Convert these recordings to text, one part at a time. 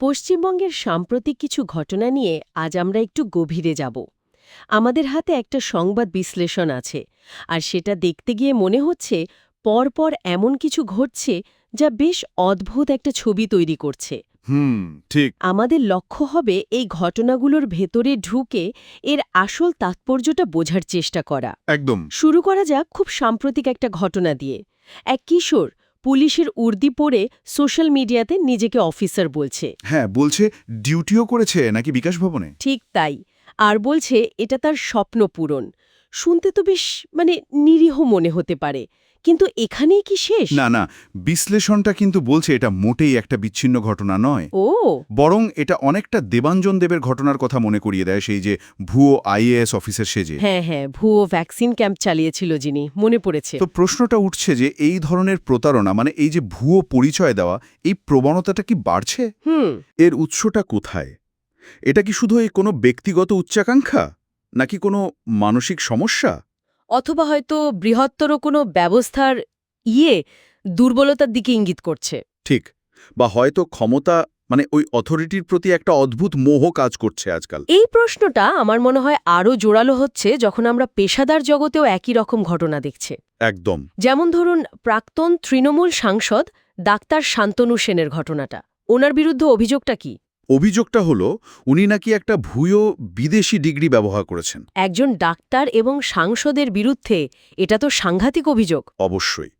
পশ্চিমবঙ্গের সাম্প্রতিক কিছু ঘটনা নিয়ে আজ আমরা একটু গভীরে যাব। আমাদের হাতে একটা সংবাদ বিশ্লেষণ আছে আর সেটা দেখতে গিয়ে মনে হচ্ছে পরপর এমন কিছু ঘটছে যা বেশ অদ্ভুত একটা ছবি তৈরি করছে। হুম ঠিক। আমাদের লক্ষ্য হবে এই ঘটনাগুলোর ভেতরে ঢুকে এর আসল তাৎপর্যটা বোঝার চেষ্টা করা। একদম। শুরু করা যাক খুব সাম্প্রতিক একটা ঘটনা দিয়ে। এক কিশোর পুলিশের উর্দি পরে সোশ্যাল মিডিয়াতে নিজেকে অফিসার বলছে। হ্যাঁ বলছে ডিউটিও করেছে নাকি বিকাশ ভবনে? ঠিক তাই। আর বলছে এটা তার স্বপ্ন পূরণ। শুনতে তো বেশ মানে নিরীহ মনে হতে পারে। কিন্তু এখানেই কি শেষ? না না বিশ্লেষণটা কিন্তু বলছে এটা মোটেই একটা বিচ্ছিন্ন ঘটনা নয়। ও। বরং এটা অনেকটা দেবাঞ্জন দেবের ঘটনার কথা মনে করিয়ে দেয় সেই যে ভুয়ো আইএএস অফিসের সেজে। হ্যাঁ হ্যাঁ ভুয়ো ভ্যাকসিন ক্যাম্প চালিয়েছিল যিনি মনে পড়েছে। তো প্রশ্নটা উঠছে যে এই ধরনের প্রতারণা মানে এই যে ভুয়ো পরিচয় দেওয়া এই প্রবণতাটা কি বাড়ছে? হুম। এর উৎসটা কোথায়? এটা কি শুধু এই কোনো ব্যক্তিগত উচ্চাকাঙ্ক্ষা নাকি কোনো মানসিক সমস্যা? অথবা হয়তো বৃহত্তর কোনো ব্যবস্থার ইয়ে দুর্বলতার দিকে ইঙ্গিত করছে। ঠিক। বা হয়তো ক্ষমতা মানে ওই অথরিটির প্রতি একটা অদ্ভুত মোহ কাজ করছে আজকাল। এই প্রশ্নটা আমার মনে হয় আরও জোরালো হচ্ছে যখন আমরা পেশাদার জগতেও একই রকম ঘটনা দেখছে। একদম। যেমন ধরুন প্রাক্তন তৃণমূল সাংসদ ডাক্তার শান্তনু সেনের ঘটনাটা। ওনার বিরুদ্ধে অভিযোগটা কি? অভিযোগটা হলো উনি নাকি একটা ভুয়ো বিদেশি ডিগ্রি ব্যবহার করেছেন। একজন ডাক্তার এবং সাংসদের বিরুদ্ধে এটা তো সাংঘাতিক অভিযোগ। অবশ্যই।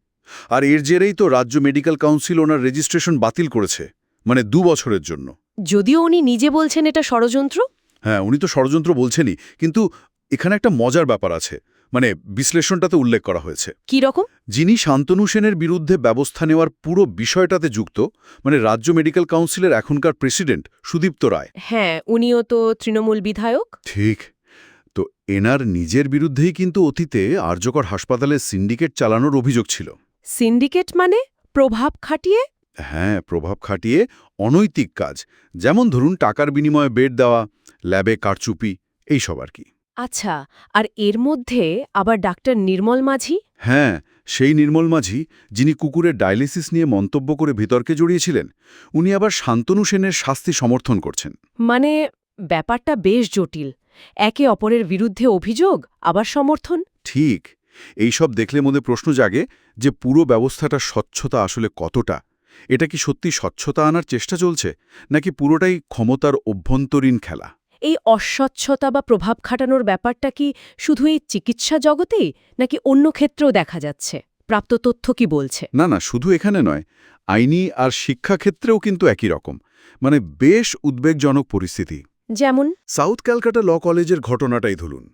আর এর জেরেই তো রাজ্য মেডিকেল কাউন্সিল ওনার রেজিস্ট্রেশন বাতিল করেছে মানে দু বছরের জন্য। যদিও উনি নিজে বলছেন এটা ষড়যন্ত্র? হ্যাঁ উনি তো ষড়যন্ত্র বলছেনই কিন্তু এখানে একটা মজার ব্যাপার আছে। মানে বিশ্লেষণটাতে উল্লেখ করা হয়েছে। কি রকম? যিনি শান্তনু সেনের বিরুদ্ধে ব্যবস্থা নেওয়ার পুরো বিষয়টাতে যুক্ত মানে রাজ্য মেডিকেল কাউন্সিলের এখনকার প্রেসিডেন্ট সুদীপ্ত রায়। হ্যাঁ উনিও তো তৃণমূল বিধায়ক। ঠিক। তো এনার নিজের বিরুদ্ধেই কিন্তু অতীতে আর্যকর হাসপাতালে সিন্ডিকেট চালানোর অভিযোগ ছিল। সিন্ডিকেট মানে প্রভাব খাটিয়ে? হ্যাঁ প্রভাব খাটিয়ে অনৈতিক কাজ যেমন ধরুন টাকার বিনিময়ে বেড দেওয়া ল্যাবে কারচুপি এইসব আর কি। আচ্ছা আর এর মধ্যে আবার ডাক্তার নির্মল মাঝি? হ্যাঁ সেই নির্মল মাঝি যিনি কুকুরের ডায়ালিসিস নিয়ে মন্তব্য করে বিতর্কে জড়িয়েছিলেন উনি আবার শান্তনু সেনের শাস্তি সমর্থন করছেন। মানে ব্যাপারটা বেশ জটিল। একে অপরের বিরুদ্ধে অভিযোগ আবার সমর্থন? ঠিক এইসব দেখলে মনে প্রশ্ন জাগে যে পুরো ব্যবস্থাটা স্বচ্ছতা আসলে কতটা? এটা কি সত্যি স্বচ্ছতা আনার চেষ্টা চলছে নাকি পুরোটাই ক্ষমতার অভ্যন্তরীণ খেলা? এই অস্বচ্ছতা বা প্রভাব খাটানোর ব্যাপারটা কি শুধু এই চিকিৎসা জগতেই নাকি অন্য ক্ষেত্রেও দেখা যাচ্ছে? প্রাপ্ত তথ্য কি বলছে? না না শুধু এখানে নয় আইনি আর শিক্ষাক্ষেত্রেও কিন্তু একই রকম। মানে বেশ উদ্বেগজনক পরিস্থিতি। যেমন? সাউথ ক্যালকাটা ল কলেজের ঘটনাটাই ধরুন।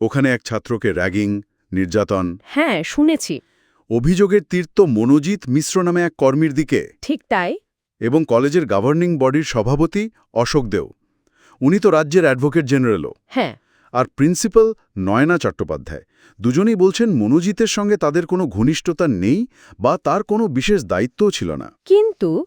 ওখানে এক ছাত্রকে র্যাগিং নির্যাতন। হ্যাঁ শুনেছি। অভিযোগের তীর্থ মনোজিৎ মিশ্র নামে এক কর্মীর দিকে। ঠিক তাই। এবং কলেজের গভর্নিং বডির সভাপতি অশোক দেও। উনি তো রাজ্যের অ্যাডভোকেট জেনারেলও। হ্যাঁ। আর প্রিন্সিপাল নয়না চট্টোপাধ্যায়। দুজনেই বলছেন মনোজিতের সঙ্গে তাদের কোনো ঘনিষ্ঠতা নেই বা তার কোনো বিশেষ দায়িত্বও ছিল না। কিন্তু?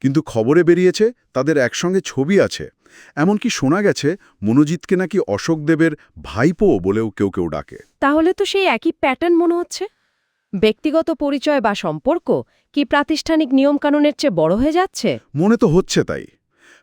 কিন্তু খবরে বেরিয়েছে তাদের একসঙ্গে ছবি আছে। এমনকি শোনা গেছে মনোজিৎকে নাকি অশোক দেবের ভাইপো বলেও কেউ কেউ ডাকে। তাহলে তো সেই একই প্যাটার্ন মনে হচ্ছে? ব্যক্তিগত পরিচয় বা সম্পর্ক কি প্রাতিষ্ঠানিক নিয়মকানুনের চেয়ে বড় হয়ে যাচ্ছে? মনে তো হচ্ছে তাই।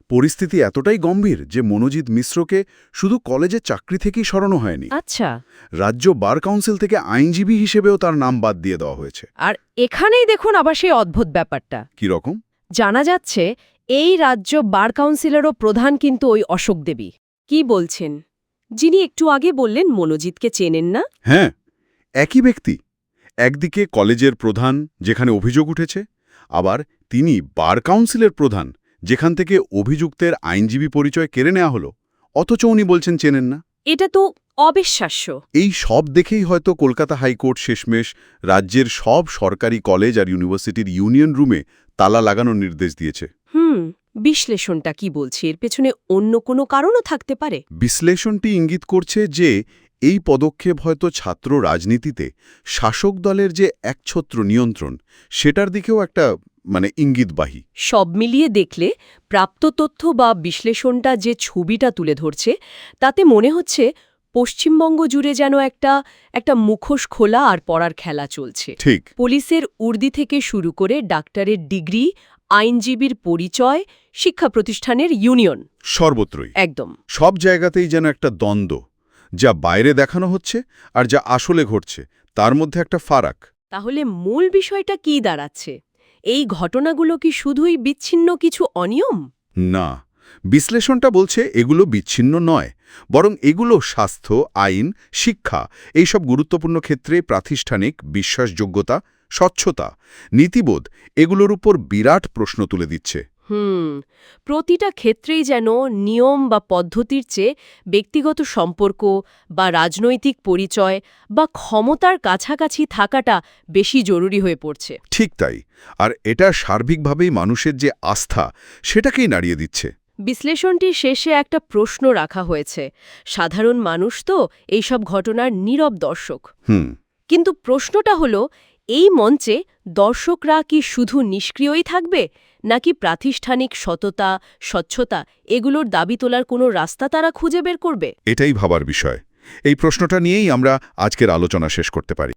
পরিস্থিতি এতটাই গম্ভীর যে মনোজিৎ মিশ্রকে শুধু কলেজে চাকরি থেকেই সরানো হয়নি। আচ্ছা। রাজ্য বার কাউন্সিল থেকে আইনজীবী হিসেবেও তার নাম বাদ দিয়ে দেওয়া হয়েছে। আর এখানেই দেখুন আবার সেই অদ্ভুত ব্যাপারটা। কি রকম? জানা যাচ্ছে এই রাজ্য বার কাউন্সিলেরও প্রধান কিন্তু ওই অশোক দেবী। কি বলছেন? যিনি একটু আগে বললেন মনোজিৎকে চেনেন না? হ্যাঁ একই ব্যক্তি। একদিকে কলেজের প্রধান যেখানে অভিযোগ উঠেছে আবার তিনি বার কাউন্সিলের প্রধান। যেখান থেকে অভিযুক্তের আইনজীবী পরিচয় কেড়ে নেওয়া হলো অথচ উনি বলছেন চেনেন না। এটা তো অবিশ্বাস্য। এই সব দেখেই হয়তো কলকাতা হাইকোর্ট শেষমেশ রাজ্যের সব সরকারি কলেজ আর ইউনিভার্সিটির ইউনিয়ন রুমে তালা লাগানোর নির্দেশ দিয়েছে। হুম বিশ্লেষণটা কি বলছে? এর পেছনে অন্য কোনো কারণও থাকতে পারে? বিশ্লেষণটি ইঙ্গিত করছে যে এই পদক্ষেপ হয়তো ছাত্র রাজনীতিতে শাসক দলের যে একছত্র নিয়ন্ত্রণ সেটার দিকেও একটা মানে ইঙ্গিতবাহী। সব মিলিয়ে দেখলে প্রাপ্ত তথ্য বা বিশ্লেষণটা যে ছবিটা তুলে ধরছে তাতে মনে হচ্ছে পশ্চিমবঙ্গ জুড়ে যেন একটা একটা মুখোশ খোলা আর পড়ার খেলা চলছে। ঠিক। পুলিশের উর্দি থেকে শুরু করে ডাক্তারের ডিগ্রি আইনজীবীর পরিচয় শিক্ষা প্রতিষ্ঠানের ইউনিয়ন। সর্বত্রই। একদম। সব জায়গাতেই যেন একটা দ্বন্দ্ব যা বাইরে দেখানো হচ্ছে আর যা আসলে ঘটছে তার মধ্যে একটা ফারাক। তাহলে মূল বিষয়টা কি দাঁড়াচ্ছে? এই ঘটনাগুলো কি শুধুই বিচ্ছিন্ন কিছু অনিয়ম? না, বিশ্লেষণটা বলছে এগুলো বিচ্ছিন্ন নয়, বরং এগুলো স্বাস্থ্য, আইন, শিক্ষা, এইসব গুরুত্বপূর্ণ ক্ষেত্রে প্রাতিষ্ঠানিক, বিশ্বাসযোগ্যতা, স্বচ্ছতা, নীতিবোধ, এগুলোর উপর বিরাট প্রশ্ন তুলে দিচ্ছে। হুম প্রতিটা ক্ষেত্রেই যেন নিয়ম বা পদ্ধতির চেয়ে ব্যক্তিগত সম্পর্ক বা রাজনৈতিক পরিচয় বা ক্ষমতার কাছাকাছি থাকাটা বেশি জরুরি হয়ে পড়ছে। ঠিক তাই আর এটা সার্বিকভাবেই মানুষের যে আস্থা সেটাকেই নাড়িয়ে দিচ্ছে। বিশ্লেষণটির শেষে একটা প্রশ্ন রাখা হয়েছে সাধারণ মানুষ তো এইসব ঘটনার নীরব দর্শক। হুম। কিন্তু প্রশ্নটা হলো এই মঞ্চে দর্শকরা কি শুধু নিষ্ক্রিয়ই থাকবে? নাকি প্রাতিষ্ঠানিক সততা, স্বচ্ছতা এগুলোর দাবি তোলার কোনো রাস্তা তারা খুঁজে বের করবে? এটাই ভাবার বিষয়। এই প্রশ্নটা নিয়েই আমরা আজকের আলোচনা শেষ করতে পারি।